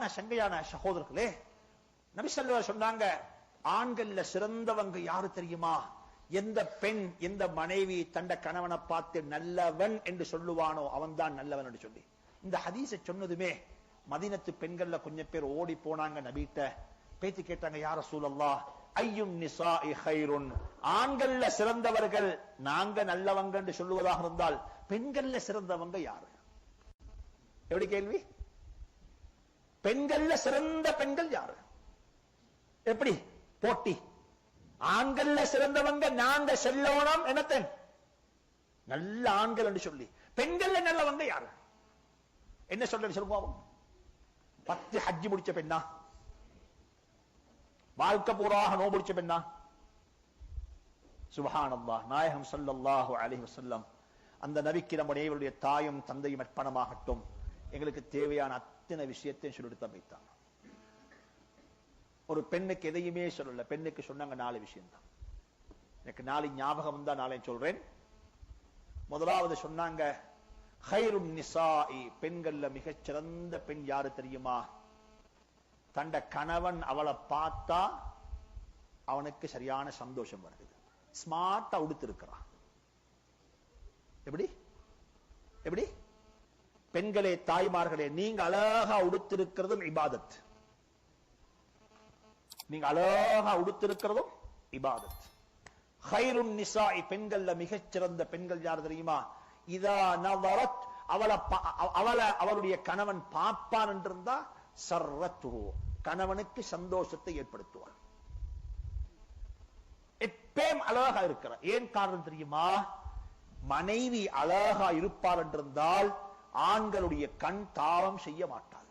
சங்கையான சகோதரர்களே நபிசல்ல சொன்னாங்க ஆண்கள்ல சிறந்தவங்க யாரு தெரியுமா? எந்த பெண் எந்த மனைவி தண்ட கணவனை பார்த்து நல்லவன் என்று சொல்லுவானோ அவன்தான் நல்லவன் என்று சொல்லி. இந்த ஹதீச சொன்னதுமே மதினத்து பெண்கள்ல கொஞ்சம் பேர் ஓடி போனாங்க நபிட்ட பேச்சு கேட்டாங்க யார சூழல்லா ஐயும் நிசா ஹைருன் ஆண்கள்ல சிறந்தவர்கள் நாங்க நல்லவங்க என்று சொல்லுவதாக இருந்தால் பெண்கள்ல சிறந்தவங்க யாரு? எப்படி கேள்வி? பெண்கள்ல சிறந்த பெண்கள் யாரு? எப்படி? போட்டி. ஆண்கள்ல சிறந்தவங்க நாங்க செல்லோனம் என்னத்தன்? நல்ல ஆண்கள் என்று சொல்லி. பெண்கள்ல நல்லவங்க யாரு? என்ன சொல்ற சொல்லுங்க பத்து ஹஜ்ஜி முடிச்ச பெண்ணா? வாழ்க்கை பூராக நோ முடிச்ச பெண்ணா? சுபஹானல்லாஹ். நாயகம் ஸல்லல்லாஹு அலைஹி வஸல்லம். அந்த நபிக்கு நம்முடைய தாயும் தந்தையும் அர்ப்பணமாகட்டும். எங்களுக்கு தேவையான அத்தனை விஷயத்தையும் சொல்லிட்டு வைத்தாங்க ஒரு பெண்ணுக்கு எதையுமே சொல்லல. பெண்ணுக்கு சொன்னாங்க நாலு விஷயம் தான் எனக்கு நாளை ஞாபகம் தான் நாளை சொல்றேன். முதலாவது சொன்னாங்க ஹைருன் நிசாஇ. பெண்கள்ல மிகச்சிறந்த பெண் யாரு தெரியுமா? தண்ட கணவன் அவளை பார்த்தா அவனுக்கு சரியான சந்தோஷம் வருது. ஸ்மார்ட்டா உடுத்திருக்கிறான். எப்படி? எப்படி? பெண்களே தாய்மார்களே நீங்க அழகா உடுத்திருக்கிறதும் இபாதத். நீங்க அழகா உடுத்திருக்கிறதும் இபாதத். ஹைருன் நிசாஇ பெண்கள்ல மிகச்சிறந்த பெண்கள் யார் தெரியுமா? இதா நவரத் அவளை அவளை அவளுடைய கணவன் பார்ப்பான் என்றிருந்தா சர்ரத்து கணவனுக்கு சந்தோஷத்தை ஏற்படுத்துவான். எப்பயும் அழகா இருக்கிறார். ஏன் காரணம் தெரியுமா? மனைவி அழகா இருப்பார் என்றிருந்தால் ஆண்களுடைய கண் தாவம் செய்ய மாட்டாள்.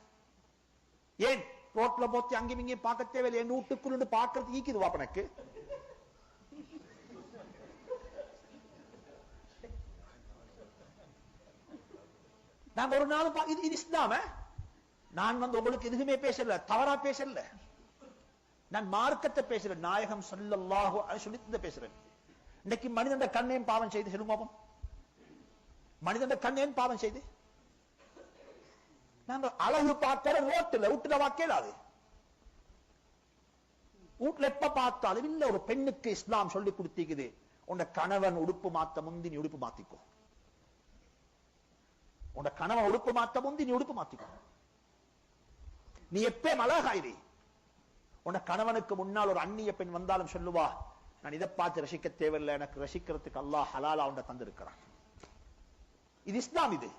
ஏன்? ரோட்ல போத்தி அங்கே இங்கேயும் பார்க்க தேவையில்லை. என் வீட்டுக்குள்ள பார்க்கறது ஈக்குது வாப்பனுக்கு நாங்க ஒரு நாள் இது இது இஸ்லாம நான் வந்து உங்களுக்கு எதுவுமே பேசல தவறா பேசல. நான் மார்க்கத்தை பேசுறேன் நாயகம் ஸல்லல்லாஹு அலைஹி சொல்லி பேசுறேன். இன்னைக்கு மனிதன் கண்ணையும் பாவம் செய்து சொல்லுங்க மனிதன் கண்ணையும் பாவம் செய்து. நாங்க அழகு பார்க்கிற ரோட்டில் வீட்டுல கேளாது. வீட்டுல எப்ப பார்த்தாலும் இல்ல ஒரு பெண்ணுக்கு இஸ்லாம் சொல்லி கொடுத்திக்குது. உன் கணவன் உடுப்பு மாத்த முந்தி நீ உடுப்பு மாத்திக்கோ. உன் கணவன் உடுப்பு மாத்த முந்தி நீ உடுப்பு மாத்திக்கோ. நீ எப்பயும் மலகாயிரி. உன்ட கணவனுக்கு முன்னால் ஒரு அந்நிய பெண் வந்தாலும் சொல்லுவா நான் இதை பார்த்து ரசிக்க தேவையில்லை. எனக்கு ரசிக்கிறதுக்கு அல்லாஹ் ஹலாலா உன்னை தந்திருக்கிறான். இது இஸ்லாம் இது.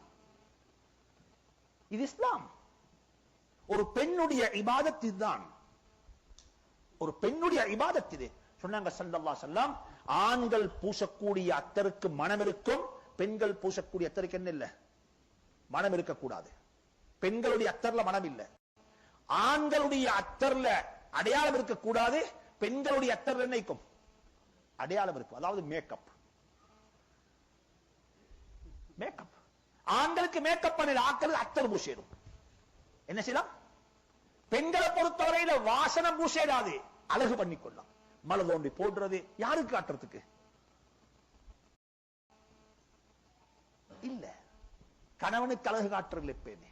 இது இஸ்லாம். ஒரு பெண்ணுடைய இபாதத் இதுதான். ஒரு பெண்ணுடைய இபாதத் இது. சொன்னாங்க சல்லல்லா அலைஹி ஆண்கள் பூசக்கூடிய அத்தருக்கு மனம் இருக்கும் பெண்கள் பூசக்கூடிய அத்தருக்கு என்ன இல்ல? மனம் இருக்கக்கூடாது. பெண்களுடைய அத்தர்ல மனம் இல்ல. ஆண்களுடைய அத்தர்ல அடையாளம் இருக்கக்கூடாது பெண்களுடைய அத்தர்ல என்ன அடையாளம் இருக்கும். அதாவது மேக்கப் மேக்கப் ஆண்களுக்கு மேக்கப் பண்ணி ஆக்கள் அத்தர் பூசிடும் என்ன செய்யலாம்? பெண்களை பொறுத்தவரையில வாசனம் பூசிடாது அழகு பண்ணிக்கொள்ளலாம். மலை தோண்டி போடுறது யாருக்கு காட்டுறதுக்கு? இல்ல. கணவனுக்கு அழகு காட்டுறது எப்பயுமே.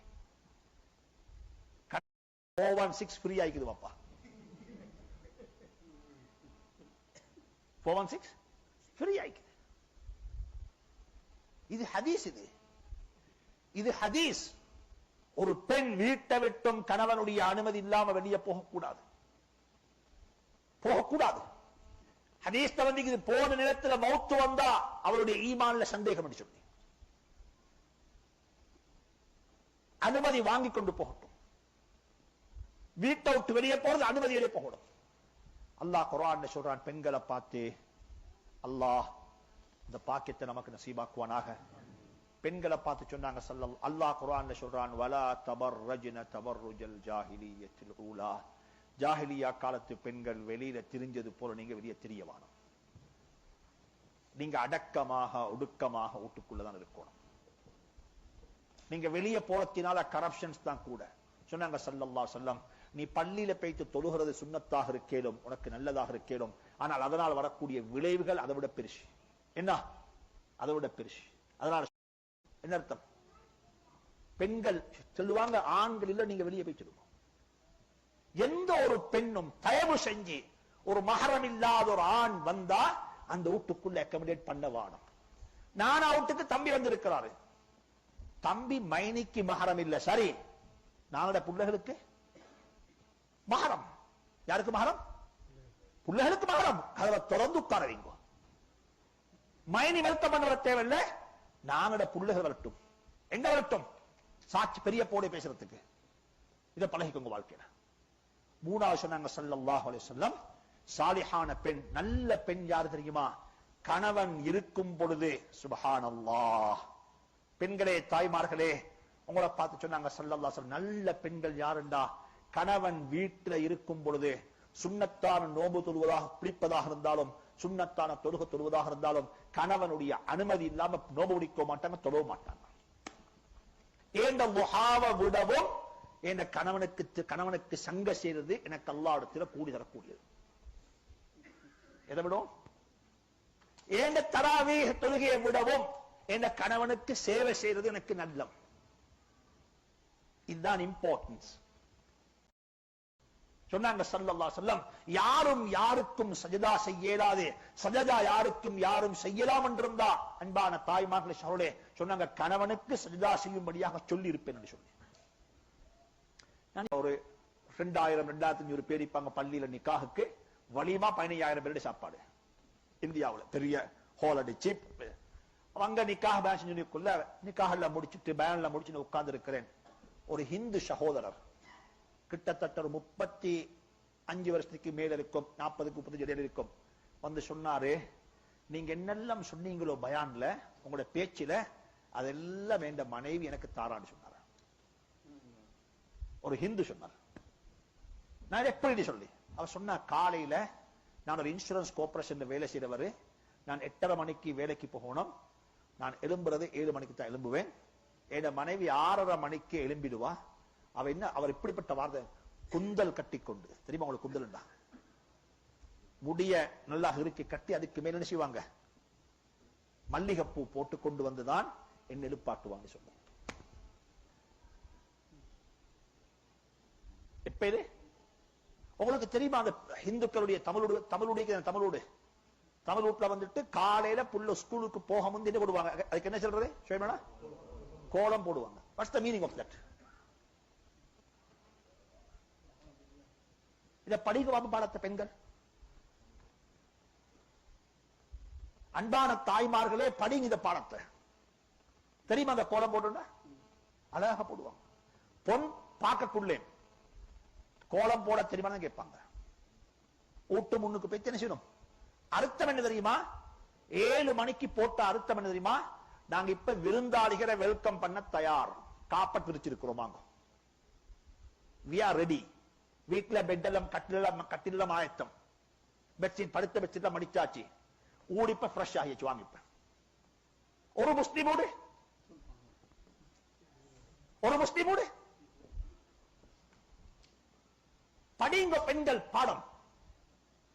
போவான் சிக்ஸ் ஃப்ரீ ஆயிக்குது பாப்பா போவான் சிக்ஸ் ஃப்ரீ ஆயிக்குது இது ஹதீஸ் இது. இது ஹதீஸ். ஒரு பெண் வீட்டை விட்டும் கணவனுடைய அனுமதி இல்லாம வெளியே போகக்கூடாது. போகக்கூடாது. ஹதீஸ்ல வந்து இது போன நேரத்துல மௌத்து வந்தா அவருடைய ஈமான்ல சந்தேகம் சொல்லி. அனுமதி வாங்கி கொண்டு போகட்டும். வீட்டை விட்டு வெளியே போறது அனுமதி வெளியே போகணும். அல்லாஹ் குரான் சொல்றான் பெண்களை பார்த்து அல்லாஹ் இந்த பாக்கியத்தை நமக்கு நசீபாக்குவானாக. பெண்களை பார்த்து சொன்னாங்க சல்லல் அல்லாஹ் குர்ஆன்ல சொல்றான் வலா தபர் ரஜின தபர் ருஜல் ஜாஹிலியத்தில் ஊலா. ஜாஹிலியா காலத்து பெண்கள் வெளியில திரிஞ்சது போல நீங்க வெளியே திரியவானம் நீங்க அடக்கமாக ஒடுக்கமாக வீட்டுக்குள்ளதான் இருக்கணும். நீங்க வெளியே போறத்தினால கரப்ஷன்ஸ் தான் கூட. சொன்னாங்க சல்லல்லா சொல்லம் நீ பள்ளியில பேய்த்து தொழுகிறது சுண்ணத்தாக இருக்கேலும் உனக்கு நல்லதாக இருக்கேலும் ஆனால் அதனால் வரக்கூடிய விளைவுகள் அதை விட பெருசு. என்ன? அதை விட பெருசு. அதனால என்ன அர்த்தம்? பெண்கள் சொல்லுவாங்க ஆண்கள் இல்ல நீங்க வெளியே போய் சொல்லுவோம் எந்த ஒரு பெண்ணும் தயவு செஞ்சு ஒரு மகரம் இல்லாத ஒரு ஆண் வந்தா அந்த வீட்டுக்குள்ள அக்கமடேட் பண்ண வாடும் நான் வீட்டுக்கு தம்பி வந்திருக்கிறாரு. தம்பி மைனிக்கு மகரம் இல்ல சரி. நாங்களோட பிள்ளைகளுக்கு மகரம். யாருக்கு மகரம்? பிள்ளைகளுக்கு மகரம். அதை தொடர்ந்து உட்காரவீங்க. மைனி வெல்கம் பண்ண தேவையில்லை. நானிட புள்ளக வரட்டும். எங்க வரட்டும். சாட்சி பெரிய போட பேசுறதுக்கு. இதை பழகிக்கோங்க வாழ்க்கையில. மூணாவது சொன்னாங்க சல்லாஹ் அலைஹி வஸல்லம் சாலிஹான பெண் நல்ல பெண் யாரு தெரியுமா? கணவன் இருக்கும் பொழுது சுபஹானல்லாஹ். பெண்களே தாய்மார்களே உங்களை பார்த்து சொன்னாங்க சல்லல்லா சொல்ல நல்ல பெண்கள் யாருண்டா? கணவன் வீட்டுல இருக்கும் பொழுது சுண்ணத்தான நோம்பு தொழுவதாக பிடிப்பதாக இருந்தாலும் சுண்ணத்தான தொழுக தொழுவதாக இருந்தாலும் கணவனுடைய அனுமதி இல்லாம நோம்பு பிடிக்க மாட்டாங்க தொழ மாட்டாங்க ஏண்ட முகாவ விடவும் என் கணவனுக்கு கணவனுக்கு சங்க செய்யறது எனக்கு அல்லாடத்தில் கூடி தரக்கூடியது. எதை விடும் ஏண்ட தராவி தொழுகையை விடவும் என் கணவனுக்கு சேவை செய்யறது எனக்கு நல்லம். இதுதான் இம்பார்ட்டன்ஸ் சொன்னாங்க சல்லல்லா சொல்லம் யாரும் யாருக்கும் சஜதா செய்யலாது. சஜதா யாருக்கும் யாரும் செய்யலாம் என்றிருந்தா அன்பான தாய்மார்களை சோழே சொன்னாங்க கணவனுக்கு சஜதா செய்யும்படியாக சொல்லி இருப்பேன் என்று சொல்லி ஒரு ரெண்டாயிரம் ரெண்டாயிரத்தி அஞ்சூறு பேர் இருப்பாங்க பள்ளியில நிக்காகுக்கு வலிமா பதினையாயிரம் பேருடைய சாப்பாடு. இந்தியாவில் பெரிய ஹோல் அடிச்சு அங்க நிக்காக பேன் செஞ்சுக்குள்ள நிக்காகல முடிச்சுட்டு பேன்ல முடிச்சுட்டு உட்கார்ந்து இருக்கிறேன் ஒரு ஹிந்து சகோதரர் கிட்டத்தட்ட ஒரு முப்பத்தி அஞ்சு வருஷத்துக்கு மேல இருக்கும் நாற்பதுக்கு முப்பத்தஞ்சு இடையில இருக்கும். வந்து சொன்னாரு நீங்க என்னெல்லாம் சொன்னீங்களோ பயான்ல உங்களோட பேச்சுல அதெல்லாம் என்ற மனைவி எனக்கு தாரான்னு சொன்னார். ஒரு ஹிந்து சொன்னார். நான் எப்படி சொல்லி? அவர் சொன்ன காலையில நான் ஒரு இன்சூரன்ஸ் கோஆபரேஷன் வேலை செய்யறவர் நான் எட்டரை மணிக்கு வேலைக்கு போகணும். நான் எழும்புறது ஏழு மணிக்கு தான் எழும்புவேன். என் மனைவி ஆறரை மணிக்கு எழும்பிடுவா. அவ என்ன அவர் இப்படிப்பட்ட வார்த்தை குந்தல் கட்டி கொண்டு தெரியுமா உங்களுக்கு குந்தல்டா முடிய நல்லா இறுக்கி கட்டி அதுக்கு மேல என்ன செய்வாங்க? மல்லிகைப்பூ போட்டு கொண்டு வந்துதான் என்ன எழுப்பாட்டுவாங்க சொல்ல எப்ப இது? உங்களுக்கு தெரியுமா அந்த இந்துக்களுடைய தமிழோடு தமிழுடைய தமிழோடு? தமிழ் வீட்டுல வந்துட்டு காலையில புள்ள ஸ்கூலுக்கு போக முந்தி என்ன போடுவாங்க? அதுக்கு என்ன சொல்றது? கோலம் போடுவாங்க. What's the meaning of that இதை படிக வாங்க பெண்கள். அன்பான தாய்மார்களே படிங்க இந்த பாடத்தை. தெரியுமா அந்த கோலம் போடுன்னா அழகாக போடுவாங்க. பொன் பார்க்கக்குள்ளே. கோலம் போட தெரியுமா கேட்பாங்க. ஊட்டு முன்னுக்கு போய் என்ன செய்யணும்? அர்த்தம் என்ன தெரியுமா? ஏழு மணிக்கு போட்ட அர்த்தம் என்ன தெரியுமா? நாங்க இப்ப விருந்தாளிகளை வெல்கம் பண்ண தயார். காப்பட் விரிச்சிருக்கிறோம் வாங்க. வி ஆர் ரெடி வீட்டுல பெட் எல்லாம் கட்டிலாம் கட்டிலாம் ஆயத்தம். பெட்ஷீட் படுத்த பெட்ஷீட் மடிச்சாச்சு. ஊடிப்ப ஃப்ரெஷ் ஆகிச்சு வாங்கிப்ப. ஒரு முஸ்லீமோடு ஒரு முஸ்லீமோடு படிங்க பெண்கள் பாடம்.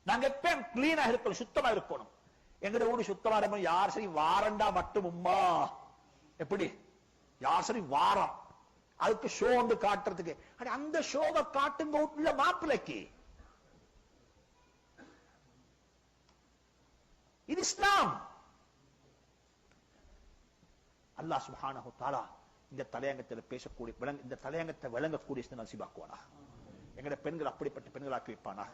நாங்க எப்பயும் கிளீனா இருக்கணும் சுத்தமா இருக்கணும். எங்கட ஊடு சுத்தமா இருக்கணும் யார் சரி வாரண்டா மட்டும் உம்மா. எப்படி? யார் சரி வாரம். அதுக்கு ஷோ வந்து காட்டுறதுக்கு. அந்த ஷோவை காட்டுங்க உள்ள மாப்பிள்ளைக்கு இது இஸ்லாம். அல்லாஹ் சுப்ஹானஹு தாலா இந்த தலையங்கத்தில் பேசக்கூடிய விளங்க இந்த தலையங்கத்தை விளங்கக்கூடிய நசிபாக்குவானா? எங்கட பெண்கள் அப்படிப்பட்ட பெண்களாக்கி வைப்பானா